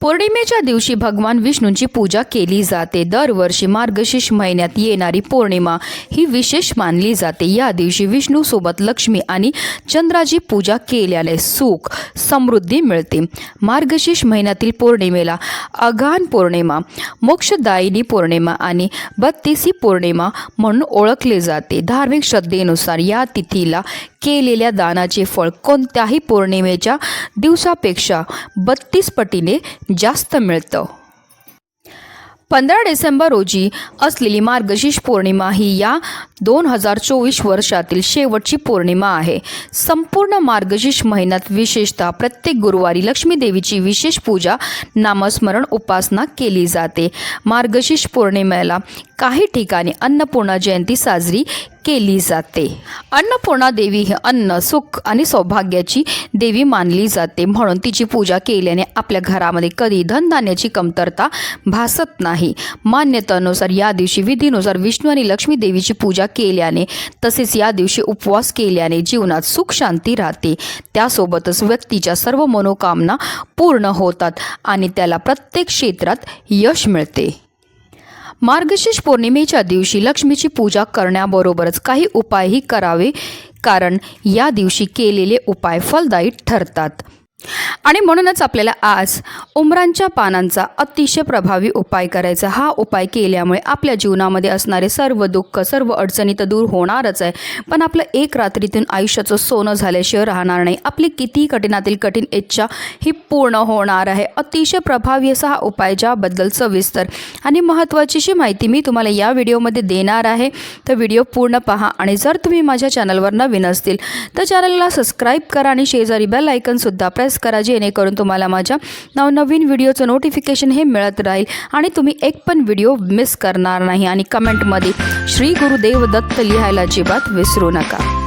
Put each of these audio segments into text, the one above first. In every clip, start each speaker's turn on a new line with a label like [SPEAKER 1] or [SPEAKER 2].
[SPEAKER 1] पौर्णिमेच्या दिवशी भगवान विष्णूंची पूजा केली जाते. दरवर्षी मार्गशीर्ष महिन्यात येणारी पौर्णिमा ही विशेष मानली जाते. या दिवशी विष्णूसोबत लक्ष्मी आणि चंद्राची पूजा केल्याने सुख समृद्धी मिळते. मार्गशीर्ष महिन्यातील पौर्णिमेला अघान पौर्णिमा मोक्षदायिनी पौर्णिमा आणि बत्तीसी पौर्णिमा म्हणून ओळखले जाते. धार्मिक श्रद्धेनुसार या तिथीला केलेल्या दानाचे फळ कोणत्याही पौर्णिमेच्या दिवसापेक्षा बत्तीस पटीने जास्त मिळतं. पंधरा डिसेंबर रोजी असलेली मार्गशीर्ष पौर्णिमा ही या दोन हजार चोवीस वर्षातील शेवटची पौर्णिमा आहे. संपूर्ण मार्गशीर्ष महिन्यात विशेषतः प्रत्येक गुरुवारी लक्ष्मी देवीची विशेष पूजा नामस्मरण उपासना केली जाते. मार्गशीर्ष पौर्णिमेला काही ठिकाणी अन्नपूर्णा जयंती साजरी केली जाते. अन्नपूर्णा देवी ही अन्न सुख आणि सौभाग्याची देवी मानली जाते. म्हणून तिची पूजा केल्याने आपल्या घरामध्ये कधी धनधान्याची कमतरता भासत नाही. मान्यतेनुसार या दिवशी विधीनुसार विष्णू आणि लक्ष्मी देवीची पूजा केल्याने तसेच या दिवशी उपवास केल्याने जीवनात सुख शांती राहते. त्यासोबतच व्यक्तीच्या सर्व मनोकामना पूर्ण होतात आणि त्याला प्रत्येक क्षेत्रात यश मिळते. मार्गशीर्ष पौर्णिमेच्या दिवशी लक्ष्मीची पूजा करण्याबरोबरच काही उपायही करावे कारण या दिवशी केलेले उपाय फलदायी ठरतात. आणि म्हणूनच आपल्याला आज उमरांच्या पानांचा अतिशय प्रभावी उपाय करायचा हा उपाय केल्यामुळे आपल्या जीवनामध्ये असणारे सर्व दुःख सर्व अडचणी तर दूर होणारच आहे. पण आपलं एक रात्रीतून आयुष्याचं सोनं झाल्याशिवाय राहणार नाही. आपली किती कठीणातील कठीण इच्छा ही पूर्ण होणार आहे. अतिशय प्रभावी असा हा उपाय ज्याबद्दल सविस्तर आणि महत्त्वाचीशी माहिती मी तुम्हाला या व्हिडिओमध्ये देणार आहे. तर व्हिडिओ पूर्ण पहा आणि जर तुम्ही माझ्या चॅनलवर नवीन असतील तर चॅनलला सबस्क्राईब करा आणि शेजारी बेल आयकनसुद्धा प्रेस करा जेणेकरून तुम्हाला माझ्या नवनवीन व्हिडिओचं नोटिफिकेशन हे मिळत राहील आणि तुम्ही एक पण व्हिडिओ मिस करणार नाही. आणि कमेंटमध्ये श्री गुरुदेव दत्त लिहायला अजिबात विसरू नका.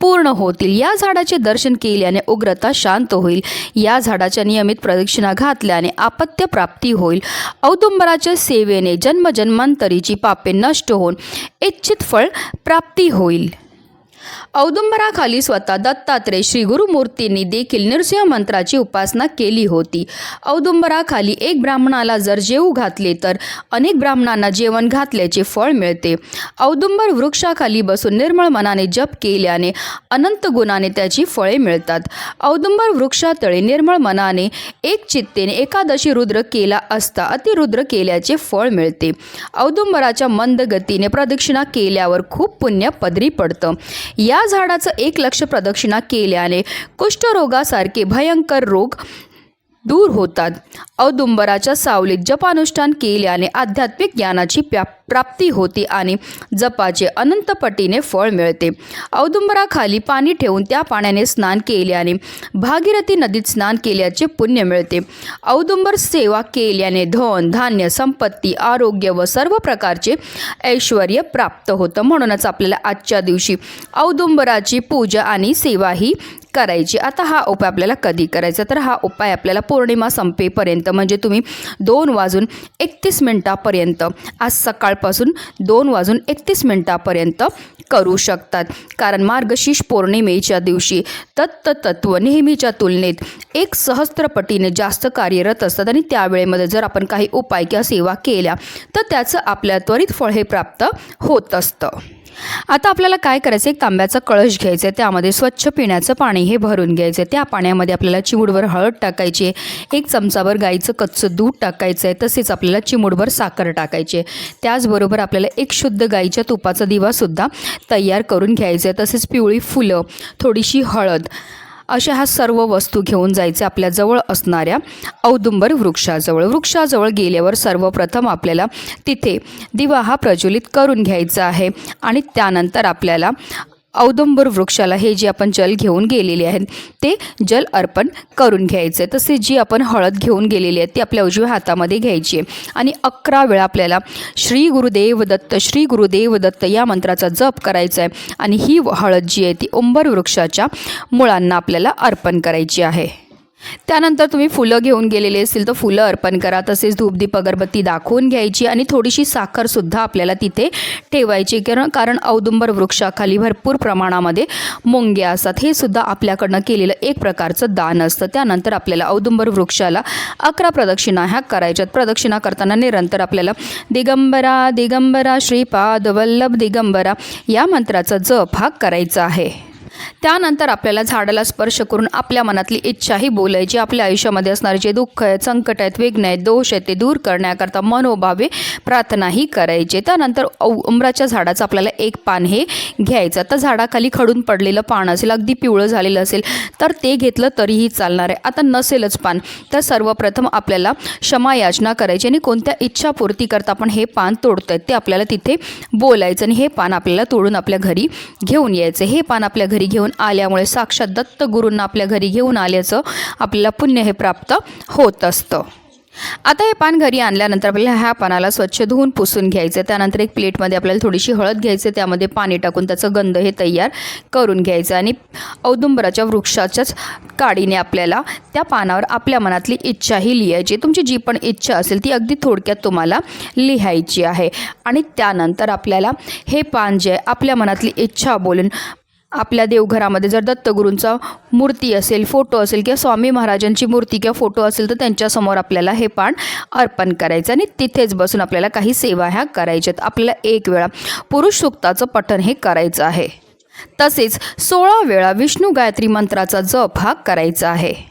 [SPEAKER 1] पूर्ण होतील. या झाडाचे दर्शन केल्याने उग्रता शांत होईल. या झाडाच्या नियमित प्रदक्षिणा घातल्याने आपत्य प्राप्ती होईल. औदुंबराच्या सेवेने जन्मजन्मांतरीची पापे नष्ट होऊन इच्छित फळ प्राप्ती होईल. औदुंबराखाली स्वतः दत्तात्रय श्री गुरुमूर्तींनी देखील नृसिंह मंत्राची उपासना केली होती. औदुंबराखाली एक ब्राह्मणाला जर जेऊ घातले तर अनेक ब्राह्मणांना जेवण घातल्याचे फळ मिळते. औदुंबर वृक्षाखाली बसून निर्मळ मनाने जप केल्याने अनंत गुणाने त्याची फळे मिळतात. औदुंबर वृक्षातळे निर्मळ मनाने एक चित्तेने एकादशी रुद्र केला असता अतिरुद्र केल्याचे फळ मिळते. औदुंबराच्या मंद गतीने प्रदक्षिणा केल्यावर खूप पुण्य पदरी पडतं. या झाडाचं एक लक्ष प्रदक्षिणा केल्याने कुष्ठरोगासारखे भयंकर रोग दूर होतात. औदुंबराच्या सावलीत जपानुष्ठान केल्याने आध्यात्मिक ज्ञानाची प्या प्राप्ती होते आणि जपाचे अनंतपटीने फळ मिळते. औदुंबराखाली पाणी ठेवून त्या पाण्याने स्नान केल्याने भागीरथी नदीत स्नान केल्याचे पुण्य मिळते. औदुंबर सेवा केल्याने धन धान्य संपत्ती आरोग्य व सर्व प्रकारचे ऐश्वर प्राप्त होतं म्हणूनच आपल्याला आजच्या दिवशी औदुंबराची पूजा आणि सेवा ही करायची. आता हा उपाय आपल्याला कधी करायचा? तर हा उपाय आपल्याला पौर्णिमा संपेपर्यंत म्हणजे तुम्ही दोन वाजून एकतीस मिनटापर्यंत आज सकाळपासून दोन वाजून एकतीस मिनटापर्यंत करू शकतात. कारण मार्गशीर्ष पौर्णिमेच्या दिवशी तत्तत्व नेहमीच्या तुलनेत एक सहस्त्रपटीने जास्त कार्यरत असतात आणि त्यावेळेमध्ये जर आपण काही उपाय किंवा सेवा केल्या तर त्याचं आपल्या त्वरित फळ हे प्राप्त होत असतं. आता आपल्याला काय करायचं? एक तांब्याचा कळश घ्यायचा आहे त्यामध्ये स्वच्छ पिण्याचं पाणी हे भरून घ्यायचं आहे. त्या पाण्यामध्ये आपल्याला चिमूडभर हळद टाकायची आहे. एक चमचाभर गाईचं कच्चं दूध टाकायचं आहे. तसेच आपल्याला चिमूडभर साखर टाकायची आहे. त्याचबरोबर आपल्याला एक शुद्ध गाईच्या तुपाचा दिवासुद्धा तयार करून घ्यायचा आहे. तसेच पिवळी फुलं थोडीशी हळद अशा ह्या सर्व वस्तू घेऊन जायचे आपल्याजवळ असणाऱ्या औदुंबर वृक्षाजवळ. वृक्षाजवळ गेल्यावर सर्वप्रथम आपल्याला तिथे दिवा हा प्रज्वलित करून घ्यायचा आहे आणि त्यानंतर आपल्याला औदंबर वृक्षाला हे जे आपण जल घेऊन गेलेले आहेत ते जल अर्पण करून घ्यायचं. आहे तसे जी आपण हळद घेऊन गेलेली आहे ती आपल्या उजव्या हातामध्ये घ्यायची आहे. आणि अकरा वेळा आपल्याला श्री गुरुदेव दत्त श्री गुरुदेव दत्त या मंत्राचा जप करायचा आहे. आणि ही हळद जी आहे ती उंबर वृक्षाच्या मुळांना आपल्याला अर्पण करायची आहे. त्यानंतर तुम्ही फुलं घेऊन गेलेले असतील तर फुलं अर्पण करा. तसेच धूपदीप अगरबत्ती दाखवून घ्यायची आणि थोडीशी साखरसुद्धा आपल्याला तिथे ठेवायची. कारण कारण औदुंबर वृक्षाखाली भरपूर प्रमाणामध्ये मुंग्या असतात. हे सुद्धा आपल्याकडनं केलेलं एक प्रकारचं दान असतं. त्यानंतर आपल्याला औदुंबर वृक्षाला अकरा प्रदक्षिणा ह्या करायच्यात. प्रदक्षिणा करताना निरंतर आपल्याला दिगंबरा दिगंबरा श्रीपाद वल्लभ दिगंबरा या मंत्राचा जप हा करायचा आहे. त्यानंतर आपल्याला झाडाला स्पर्श करून आपल्या मनातली इच्छाही बोलायची. आपल्या आयुष्यामध्ये असणारे जे दुःख आहेत संकट आहेत विघ्न आहेत दोष आहेत ते दूर करण्याकरता मनोभावे प्रार्थनाही करायची. त्यानंतर उमराच्या उंबराच्या झाडाचं आपल्याला एक पान हे घ्यायचं. तर झाडाखाली खडून पडलेलं पान असेल अगदी पिवळं झालेलं असेल तर ते घेतलं तरीही चालणार आहे. आता नसेलच पान तर सर्वप्रथम आपल्याला क्षमा याचना करायची आणि कोणत्या इच्छापूर्ती करता आपण हे पान तोडतोय ते आपल्याला तिथे बोलायचं आणि हे पान आपल्याला तोडून आपल्या घरी घेऊन यायचं. हे पान आपल्या घरी घेऊन आल्यामुळे साक्षात दत्तगुरूंना आपल्या घरी घेऊन आल्याचं आपल्याला पुण्य हे प्राप्त होत असतं. आता हे पान घरी आणल्यानंतर आपल्याला ह्या पानाला स्वच्छ धुवून पुसून घ्यायचं त्यानंतर एक प्लेटमध्ये आपल्याला थोडीशी हळद घ्यायचं त्यामध्ये पाणी टाकून त्याचं गंध हे तयार करून घ्यायचं आणि औदुंबराच्या वृक्षाच्याच काडीने आपल्याला त्या पानावर आपल्या मनातली इच्छाही लिहायची. तुमची जी पण इच्छा असेल ती अगदी थोडक्यात तुम्हाला लिहायची आहे. आणि त्यानंतर आपल्याला हे पान जे आहे आपल्या मनातली इच्छा बोलून आपल्या देवघरामध्ये जर दत्तगुरूंचा मूर्ती असेल फोटो असेल किंवा स्वामी महाराजांची मूर्ती किंवा फोटो असेल तर त्यांच्यासमोर आपल्याला हे पान अर्पण करायचं आणि तिथेच बसून आपल्याला काही सेवा ह्या करायच्यात. आपल्याला एक वेळा पुरुष सुक्ताचं पठण हे करायचं आहे. तसेच सोळा वेळा विष्णू गायत्री मंत्राचा जप हा करायचा आहे.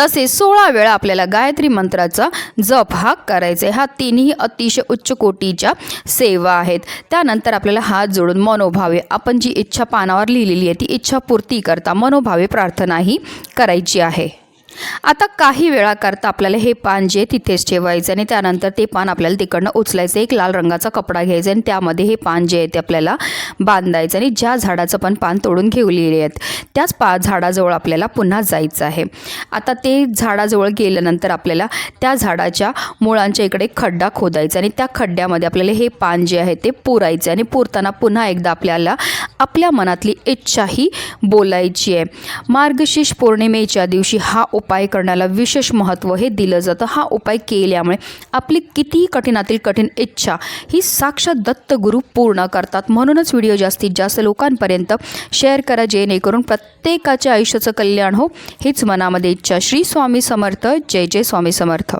[SPEAKER 1] तसेच सोळा वेळा आपल्याला गायत्री मंत्राचा जप हा करायचा आहे. हा तिन्ही अतिशय उच्च कोटीच्या सेवा आहेत. त्यानंतर आपल्याला हात जोडून मनोभावे आपण जी इच्छा पानावर लिहिलेली आहे ती इच्छा पूर्ती करता मनोभावे प्रार्थनाही करायची आहे. आता काही वेळाकरता आपल्याला हे पान जे तिथेच ठेवायचं आणि त्यानंतर ते पान आपल्याला तिकडनं उचलायचं. एक लाल रंगाचा कपडा घ्यायचा आणि त्यामध्ये हे पान जे आहे ते आपल्याला बांधायचं आणि ज्या झाडाचं पण पान तोडून घेवलेले आहेत त्याच पा झाडाजवळ आपल्याला पुन्हा जायचं आहे. आता ते झाडाजवळ गेल्यानंतर आपल्याला त्या झाडाच्या मुळांच्या इकडे खड्डा खोदायचा आणि त्या खड्ड्यामध्ये आपल्याला हे पान जे आहे ते पुरायचे आणि पुरताना पुन्हा एकदा आपल्याला आपल्या मनातली इच्छाही बोलायची आहे. मार्गशीर्ष पौर्णिमेच्या दिवशी हा उपाय करण्याला विशेष महत्त्व हे दिलं जातं. हा उपाय केल्यामुळे आपली कितीही कठीणातील कठीण इच्छा ही साक्षात दत्त गुरु पूर्ण करतात. म्हणूनच व्हिडिओ जास्तीत जास्त लोकांपर्यंत शेअर करा जेणेकरून प्रत्येकाच्या आयुष्याचं कल्याण हो. हीच मनामध्ये इच्छा. श्री स्वामी समर्थ. जय जय स्वामी समर्थ.